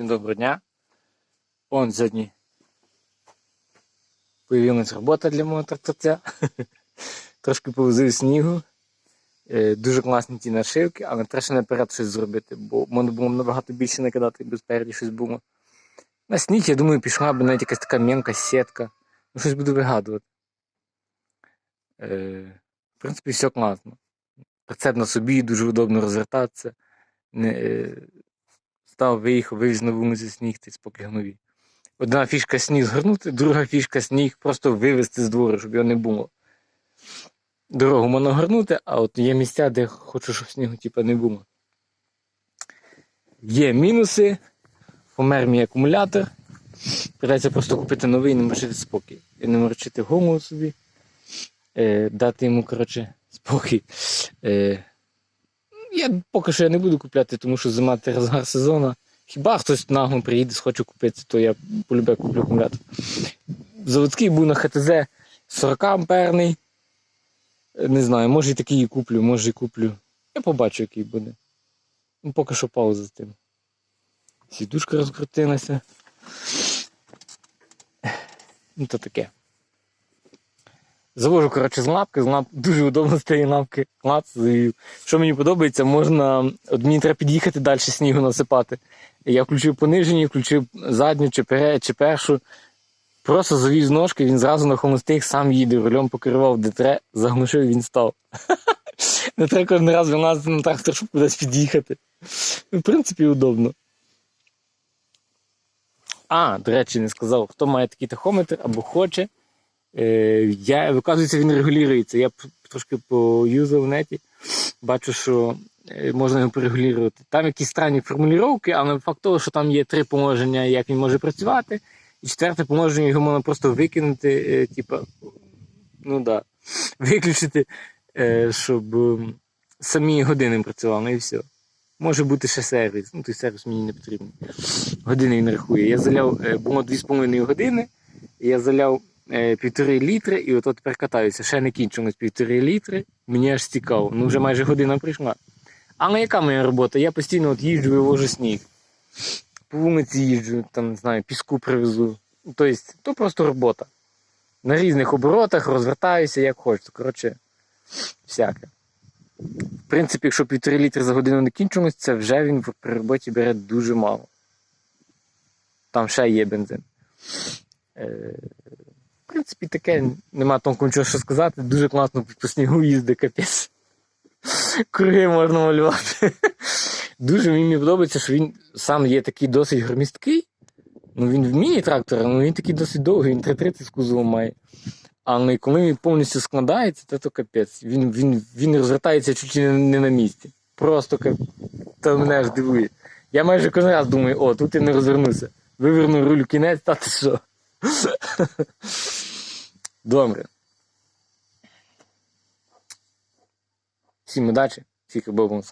Всім доброго дня. Он сьогодні появилась робота для мого тракторця. Трошки повозив снігу. Е, Дуже класні ті нашивки, але треба ще наперед щось зробити, бо можна було набагато більше накидати, якби спереді щось було. На сніг, я думаю, пішла б навіть якась така м'янка сітка. Ну, щось буду вигадувати. Е, В принципі, все класно. Прицеп на собі, дуже удобно розвертатися. Не, е, став, виїхав, вивіз на вулиці сніг, ти спокій нові. Одна фішка сніг згорнути, друга фішка сніг просто вивезти з двору, щоб його не було. Дорогу можна горнути, а от є місця, де хочу, щоб снігу типу, не було. Є мінуси. Помер мій акумулятор. Придеться просто купити новий і не морочити спокій. І не морочити голову собі. Е, дати йому, коротше, спокій. Е, я поки що я не буду купляти, тому що зима це розгар сезону. Хіба хтось нагло приїде, схоче купити, то я полюбе куплю акумулятор. Заводський був на ХТЗ 40 амперний. Не знаю, може і такий і куплю, може і куплю. Я побачу, який буде. Ну, поки що пауза з тим. Сідушка розкрутилася. Ну, то таке. Завожу, коротше, з лапки, з лап... дуже удобно з тієї лапки. Клац, завів. Що мені подобається, можна. От мені треба під'їхати далі снігу насипати. Я включив понижені, включив задню чи, пере... чи першу. Просто завів з ножки, він зразу на холостих сам їде, рулем покерував, де тре, заглушив, він став. Не треба кожен раз вилазити на трактор, щоб кудись під'їхати. Ну, В принципі, удобно. А, до речі, не сказав, хто має такий тахометр або хоче. Е, я, Виказується, він регулюється. Я трошки поюзав в неті, бачу, що е, можна його порегулювати. Там якісь странні формулювання, але факт того, що там є три положення, як він може працювати. І четверте положення його можна просто викинути, типа, ну да, виключити, щоб самі години працювали, ну і все. Може бути ще сервіс, ну той сервіс мені не потрібен. Години він рахує. Я заляв, було 2,5 години, я заляв півтори літри, і от тепер. Ще не кінчилось півтори літри. Мені аж цікаво. Ну вже майже година прийшла. Але яка моя робота? Я постійно от їжджу, вивожу сніг. По вулиці їжджу, там, не знаю, піску привезу. Тобто, то просто робота. На різних оборотах розвертаюся, як хочу. Коротше, всяке. В принципі, якщо півтори літри за годину не кінчимось, це вже він при роботі бере дуже мало. Там ще є бензин. Принципі, таке нема тонко нічого що сказати. Дуже класно по снігу їздить, капець. Круги можна малювати. Дуже мені подобається, що він сам є такий досить громісткий. Ну він вміє трактора, але він такий досить довгий, він 330 з кузовом має. Але коли він повністю складається, то, то капець. Він, він, він розвертається чуть ли не на місці. Просто кап... то мене аж дивує. Я майже кожен раз думаю, о, тут я не розвернуся. Виверну руль кінець, та ти що. Добре. Всім удачі, всіх бобом